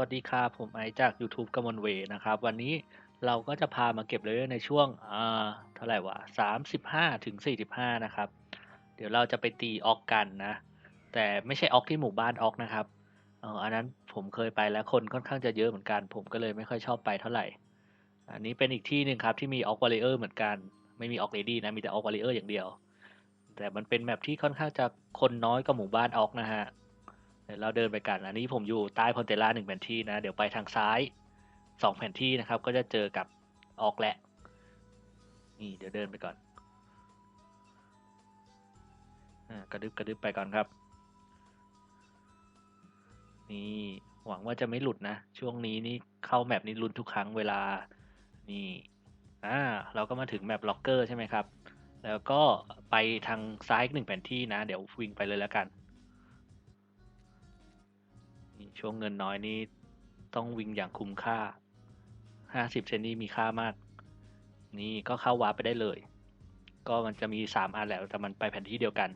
วัสดีครับผมไอจาก YouTube กมลเวนะครับ วันนี้เราก็จะพามาเก็บเลเวลในช่วงอ่าเท่าไหร่วะ35ถึง45 นะครับ เดี๋ยวเราจะไปตีออกกันนะ แต่ไม่ใช่ออกที่หมู่บ้านออกนะครับเอออันนั้นผมเคยไปแล้วคนค่อนข้างจะเยอะเหมือนกัน ผมก็เลยไม่ค่อยชอบไปเท่าไหร่ อันนี้เป็นอีกที่หนึ่งครับที่มีออกวอลเลเยอร์เหมือนกัน ไม่มีออกเลดี้นะมีแต่ออกวอลเลเยอร์อย่างเดียว แต่มันเป็นแมปที่ค่อนข้างจะคนน้อยกว่าหมู่บ้านออกนะฮะ เราเดินไปกัน อันนี้ผมอยู่ใต้พอนเตล่าหนึ่งแผนที่นะ เดี๋ยวไปทางซ้ายสองแผนที่นะครับ ก็จะเจอกับออกแหละนี่เดี๋ยวเดินไปก่อนอกระดึบกระดึบไปก่อนครับ นี่หวังว่าจะไม่หลุดนะ ช่วงนี้นี่เข้าแมปนี้ลุ้นทุกครั้งเวลานี่อ่าเราก็มาถึงแมปล็อกเกอร์ใช่ไหมครับ แล้วก็ไปทางซ้ายอีกหนึ่งแผนที่นะ เดี๋ยววิ่งไปเลยแล้วกัน ช่วงเงินน้อยนี่ต้องวิ่งอย่างคุ้มค่าห้าสิบเซนนี่มีค่ามาก นี่ก็เข้าวาร์ปไปได้เลย ก็มันจะมีสามอันแหละแต่มันไปแผนที่เดียวกัน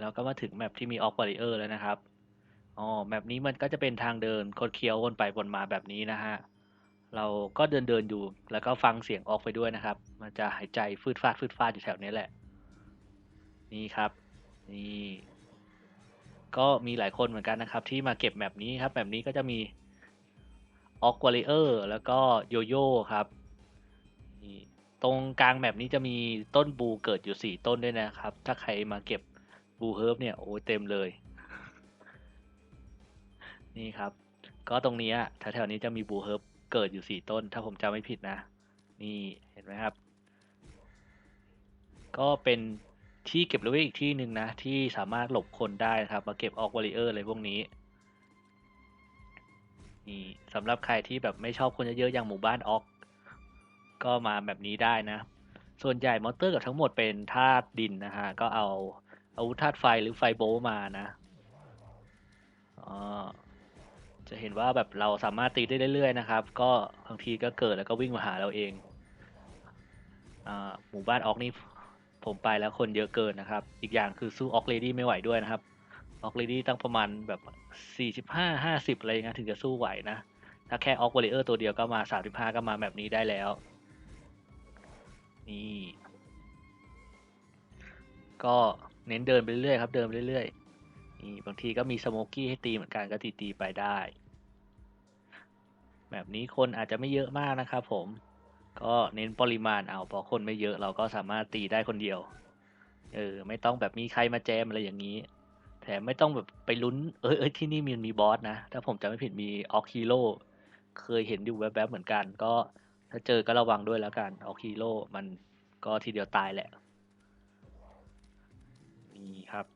เราก็มาถึงแมปที่มีออกบาริเออร์แล้วนะครับ อ๋อ แมปนี้มันก็จะเป็นทางเดินคดเคี้ยววนไปวนมาแบบนี้นะฮะ เราก็เดินเดินอยู่ แล้วก็ฟังเสียงออกไปด้วยนะครับ มันจะหายใจฟืดฟาดฟืดฟาดอยู่แถวนี้แหละ นี่ครับ นี่ ก็มีหลายคนเหมือนกันนะครับ ที่มาเก็บแมปนี้ครับแมปนี้ก็จะมีออกวอลเลเยอร์แล้วก็โยโย่ครับนี่ตรงกลางแมปนี้จะมีต้นบูเกิดอยู่สี่ต้นด้วยนะครับ ถ้าใครมาเก็บบูเฮิร์บเนี่ยโอ้ยเต็มเลย นี่ครับ ก็ตรงนี้แถวๆนี้จะมีบูเฮิร์บเกิดอยู่สี่ต้น ถ้าผมจำไม่ผิดนะ นี่เห็นไหมครับ ก็เป็น ที่เก็บเลเวลอีกที่หนึ่งนะ ที่สามารถหลบคนได้นะครับ มาเก็บออกวอลเลเยอร์อะไรพวกนี้นี่สำหรับใครที่แบบไม่ชอบคนเยอะๆอย่างหมู่บ้านออก ก็มาแบบนี้ได้นะ ส่วนใหญ่มอนเตอร์กับทั้งหมดเป็นธาตุดินนะฮะ ก็เอาอาวุธธาตุไฟหรือไฟโบมานะอ๋อจะเห็นว่าแบบเราสามารถตีได้เรื่อยๆนะครับ ก็บางทีก็เกิดแล้วก็วิ่งมาหาเราเองอ่าหมู่บ้านออกนี่ ผมไปแล้วคนเยอะเกินนะครับ อีกอย่างคือสู้ออกเลดี้ไม่ไหวด้วยนะครับ ออกเลดี้ตั้งประมาณแบบสี่สิบห้าห้าสิบอะไรเงี้ยถึงจะสู้ไหวนะ ถ้าแค่ออกวอลเลอร์ตัวเดียวก็มาสามสิบห้าก็มาแบบนี้ได้แล้ว นี่ ก็เน้นเดินไปเรื่อยครับ เดินไปเรื่อยนี่บางทีก็มีสโมกกี้ให้ตีเหมือนกันก็ตีตีไปได้ แบบนี้คนอาจจะไม่เยอะมากนะครับผม ก็เน้นปริมาณเอาเพราะคนไม่เยอะเราก็สามารถตีได้คนเดียว เออ ไม่ต้องแบบมีใครมาแจมอะไรอย่างนี้ แถมไม่ต้องแบบไปลุ้น เอยเอยที่นี่มีมีบอสนะ ถ้าผมจำไม่ผิดมีออกฮีโร่เคยเห็นอยู่แวบๆเหมือนกัน ก็ถ้าเจอก็ระวังด้วยแล้วกันออกฮีโร่มันก็ทีเดียวตายแหละ นี่ครับ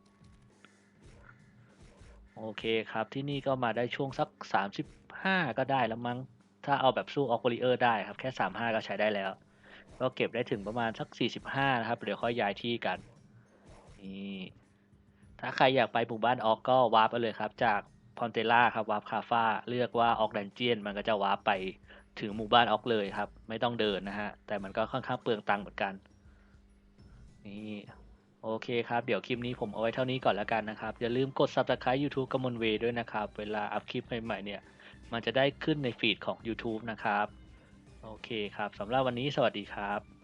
โอเคครับที่นี่ก็มาได้ช่วงสักสามสิบห้าก็ได้แล้วมั้ง ถ้าเอาแบบสู้ออก w ริเออร์ได้ครับ แค่สามห้าก็ใช้ได้แล้ว ก็เก็บได้ถึงประมาณสักสี่สิบห้านะครับ เดี๋ยวค่อยย้ายที่กัน นี่ถ้าใครอยากไปหมู่บ้านออกก็วาร์ปไปเลยครับ จากพอนเตล่าครับวาร์ปคาฟ้าเลือกว่าออกดันเจียนมันก็จะวาร์ปไปถึงหมู่บ้านออกเลยครับ ไม่ต้องเดินนะฮะ แต่มันก็ค่อนข้างเปลืองตังค์เหมือนกัน นี่โอเคครับ เดี๋ยวคลิปนี้ผมเอาไว้เท่านี้ก่อนแล้วกันนะครับ อย่าลืมกด subscribe YouTube กมลเวด้วยนะครับ เวลาอัพคลิปใหม่ๆเนี่ย มันจะได้ขึ้นในฟีดของ YouTube นะครับ โอเคครับสำหรับวันนี้สวัสดีครับ